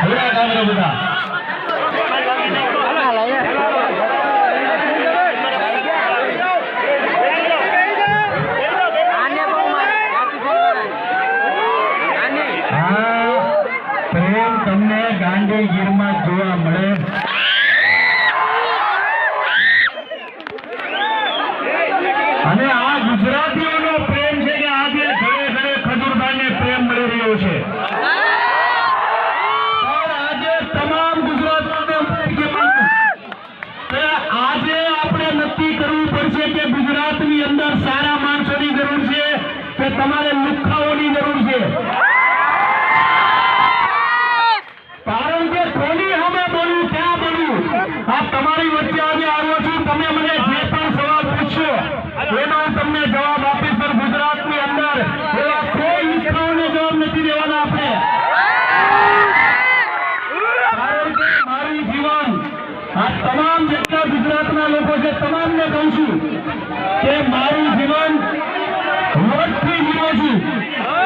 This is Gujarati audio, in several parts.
થોડા કામરો બધા આને બહુ મારે બાકી ફેરવાના. આને હા પ્રેમ તમને ગાંધી ગીરમાં જોવા મળે અને આ ગુજરાતીઓનો પ્રેમ છે કે આજે ઘરે ઘરે ખજૂરભાઈને પ્રેમ મળી રહ્યો છે પણ આજે તમામ ગુજરાતીઓને કે આજે આપણે નક્કી કરવું પડશે કે ગુજરાતની અંદર સારા માણસોની જરૂર છે કે તમારે લુખાઓની જરૂર છે. કારણ કે કોની સામે બોલવું, ક્યાં બોલવું? આ તમારી વચ્ચે આજે આવ્યો છું, તમે મને જે પણ સવાલ પૂછશો, એનો હું તમને જવાબ આપીશ, પણ ગુજરાતની અંદર એવા કોઈ લુખ્ખાઓને જવાબ નથી દેવાના આપણે. કારણ કે મારું જીવન, આ તમામ જેટલા ગુજરાતના લોકો છે, તમામને કહું છું કે મારું જીવન Thank you.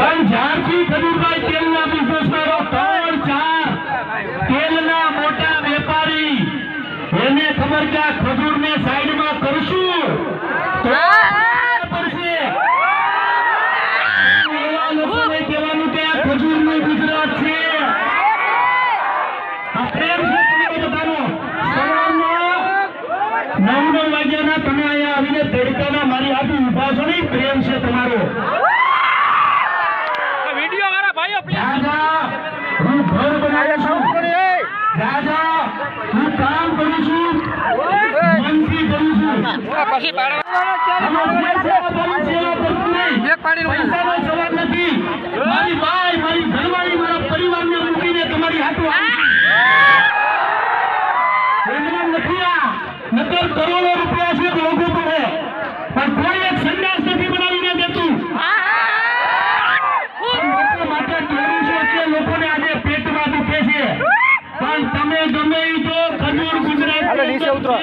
પણ જ્યારથી ખજૂરભાઈ તેલના બિઝનેસમાં રહો, ત્રણ ચાર તેલના મોટા વેપારી એને ખબર કે ખજૂરને સાઈડમાં કરશું તો પડશે એવા લોકોને કહેવાનું કે આ ખજૂરનું ગુજરાત છે આ પ્રેમ છે તમારો બધાનો સવારના નવ નવ વાગ્યાના તમે અહીંયા આવીને તડકાના મારી હાથે ઊભા છો નહીં પ્રેમ છે તમારો વીડિયો વાળા ભાઈઓ પ્લીઝ રાજા હું ઘર બનાવું છું. રાજા હું કામ કરું છું. મનથી કરું છું. પછી પાડવા. આમાં જે સેવા કરું સેવા કરતું નહીં. એક પાડીને વહી. પૈસાનો સવાલ નથી. મારી બાઈ મારી ઘરવાળી મારા પરિવારને મૂકીને તમારી. એમનેમ નથી આ. નકર કરોડો રૂપિયા છે તો ઓઘું પડે. પણ કોઈ એક સંન્યાસ નથી બનાવીને દેતું લોકો માટે કહેવું છે કે લોકોને આજે પેટમાં દુખે છે પણ તમે ગમે ઈ જો ખજૂર ગુજરાત નીચે ઉતરો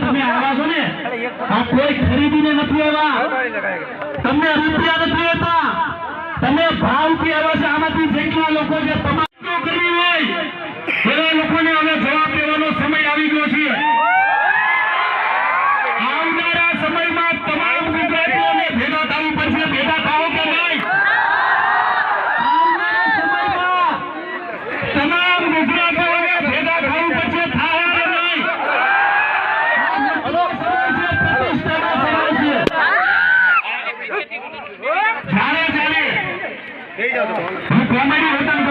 તમે ને નથી આવ્યા. તમને રૂપિયા નથી હોતા તમે ભાવથી આવ્યા છે. આમાંથી જેટલા લોકો જે તમામ કરવી હોય, એવા લોકોને હવે જવાબ દેવાનો સમય આવી ગયો છે. હું કોમેડી વતન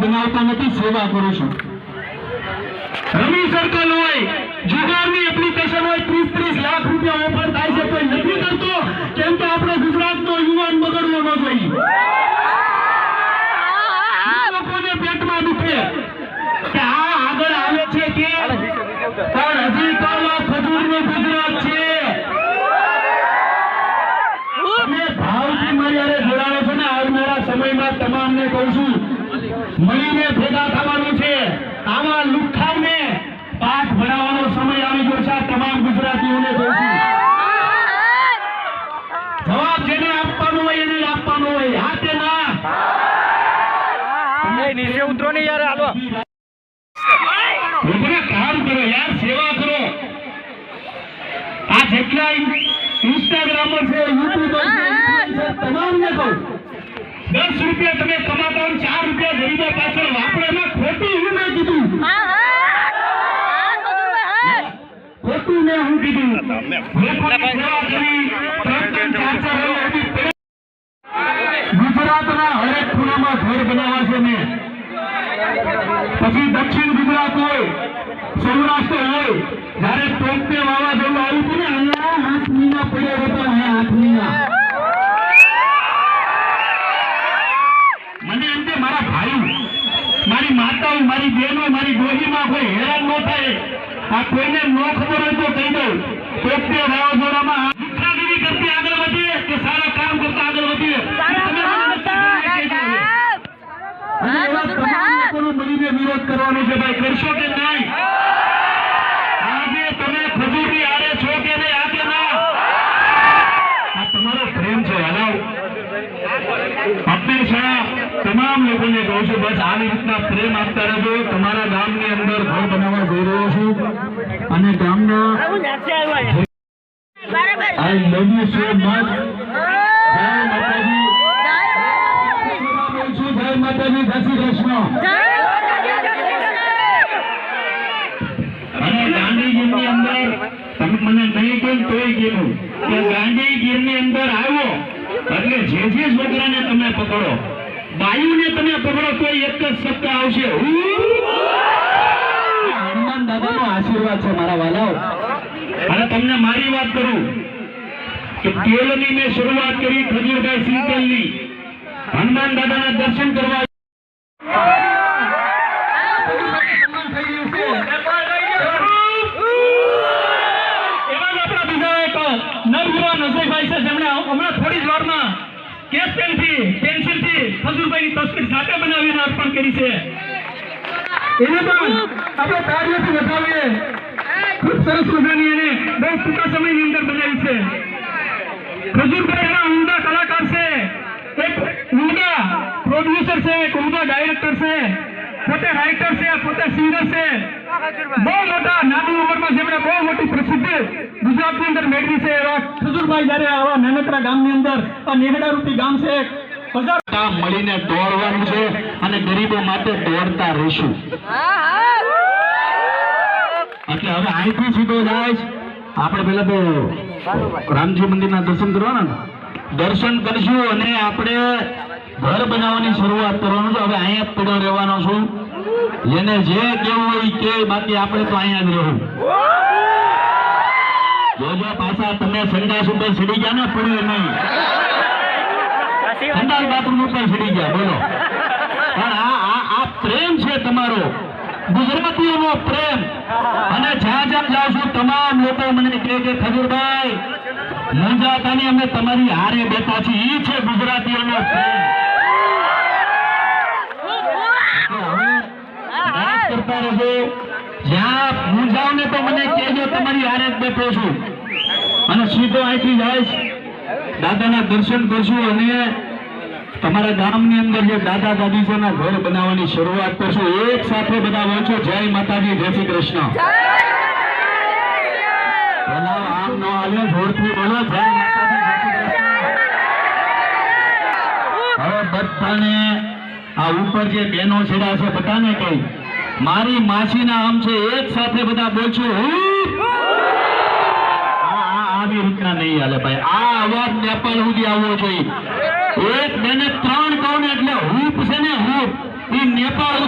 બનાવતા નથી, સેવા કરું છું. રમી સર્કલ હોય. જુગારની એપ્લિકેશન હોય ત્રીસ ત્રીસ લાખ રૂપિયા ઓફર થાય છે કોઈ નથી કરતો. કેમ કે આપણો ગુજરાતનો યુવાન બગડવો ન જોઈએ. પેટમાં દુખે કે આ આગળ આવે છે કે પણ હજી તો ખજૂરનું ગુજરાત ને કહું છું, મળીને ભેગા થવાનું છે. આમાં લુખાઈને પાઠ ભણાવવાનો સમય આવી ગયો છે તમામ ગુજરાતીઓને આ જેટલા ઇન્સ્ટાગ્રામર છે યુટ્યુબર છે તમામને કહું. દસ રૂપિયા તમે કમાતા હોય ચાર રૂપિયા ગરીબો પાછળ વાપરો એમાં ખોટું હું મેં કીધું ખોટું મેં હું કીધું લોકોની સેવા કરી ત્રણ ત્રણ ચાર ચાર વર્ષ સુધી પેલા ગુજરાતના હરેક ખૂણામાં ઘર બનાવવા છે મેં. પછી દક્ષિણ ગુજરાત હોય. સૌરાષ્ટ્ર હોય જ્યારે ટોપે વાવાઝોડું આવ્યું હતું ને અહીંયા આઠ મહિના પડ્યા હતા અહીંયા આઠ મહિના મને એમ કે મારા ભાઈ મારી માતાઓ મારી બહેનો મારી ડોહીમાં કોઈ હેરાન ન થાય. આ કોઈને ન ખબર હોય તો કહી દઉં. ટોપે વાવાઝોડામાં દુખાગીરી કરતી આગળ વધીએ કે સારા કામ કરતા આગળ વધીએ? વિરોધ કરવાનો છે ભાઈ. કરશો કે નહીં? કહું છું બસ આવી રીતના પ્રેમ આપતા રહેજો. તમારા ગામની અંદર ઘર બનાવવા જઈ રહ્યો છું. અને ગામના I love you so much જય માતાજી. જય માતાજી. જય શ્રી કૃષ્ણ. અને ગાંધીગીરની અંદર તમે મને નહીં કેમ તોય કીધું કે ગાંધીગીરની અંદર આવ્યો એટલે જે જે છોકરાને તમે પકડો. બાયુને તમે પકડો તો એક જ શબ્દ આવશે. હનુમાન દાદાનો આશીર્વાદ છે મારા વાલાઓ. અને તમને મારી વાત કરું કે તેલની મેં શરૂઆત કરી ખજૂરભાઈ સિંગલની હનુમાન દાદાના દર્શન કરવા એવા જ આપણા બીજા એક નવયુવાન અજયભાઈ છે જેમણે હમણાં થોડી જ વારમાં કેસ બનાવીને અર્પણ કરી છે. એને પણ આપણે તાળીઓથી વધાવીએ. ખૂબ સરસ મજાની એને બહુ ટૂંકા સમયની અંદર બનાવી છે. ખજૂરભાઈ એના ઉમદા કલાકાર છે. એક ઉમદા પ્રોડ્યુસર છે, એક ઉમદા ડાયરેક્ટર છે. પોતે રાઇટર છે, પોતે સિંગર છે. બહુ મોટા નાની ઉંમરમાં જેમણે બહુ મોટી પ્રસિદ્ધિ ગુજરાતની અંદર મેળવી છે એવા ખજૂરભાઈ જ્યારે આવા નાનકડા ગામની અંદર આ નેહડા રૂપી ગામ છે કામ મળીને દોડવાનું છે અને ગરીબો માટે દોડતા રહીશું. એટલે હવે અહીંથી સીધો જાય. આપણે પેલા તો રામજી મંદિરના દર્શન કરવાના દર્શન કરશું અને આપણે ઘર બનાવવાની શરૂઆત કરવાનું છે. હવે અહીંયા પડ્યો રહેવાનો છું. જેને જે કેવું હોય કે બાકી આપણે તો અહીંયા જ રહેવું. જોજો પાછા તમે સંડાસ ઉપર ચડી ગયા ને, પડ્યો નહીં. સંડાસ બાથરૂમ ઉપર ચડી ગયા બોલો. પણ આ આ આ પ્રેમ છે તમારો. ગુજરાતીઓનો પ્રેમ. અને જ્યાં જ્યાં જાઉં છું તમામ લોકો મને કહે કે ખજૂરભાઈ. મુંજાતાની અમે તમારી હારે બેઠા છીએ. એ છે ગુજરાતીઓનો પ્રેમ. કરતા રહેજો. જ્યાં ને તો મને કહેજો તમારી હારે જ બેઠો છું. અને સીધો અહીંથી જઈશ દાદાના દર્શન કરશું અને તમારા ગામની અંદર જે દાદા દાદીજીના ઘર બનાવવાની શરૂઆત કરશું. એક સાથે બધા વાંચો. જય માતાજી જય શ્રી કૃષ્ણ. બોલો આમ ન હાલે જોરથી બોલો. જય માતાજી જય શ્રી કૃષ્ણ. હવે બધાને આ ઉપર જે બેનો છેડા છે બધાને કહું. મારી માસીના આમ છે એક સાથે બધા બોલશું. હું આ રૂપિયા નહીં હાલે ભાઈ. આ અવાજ નેપાળ સુધી આવવો જોઈએ. એક બે ને ત્રણ કહું ને એટલે હૂપ છે ને હૂપ. એ નેપાળ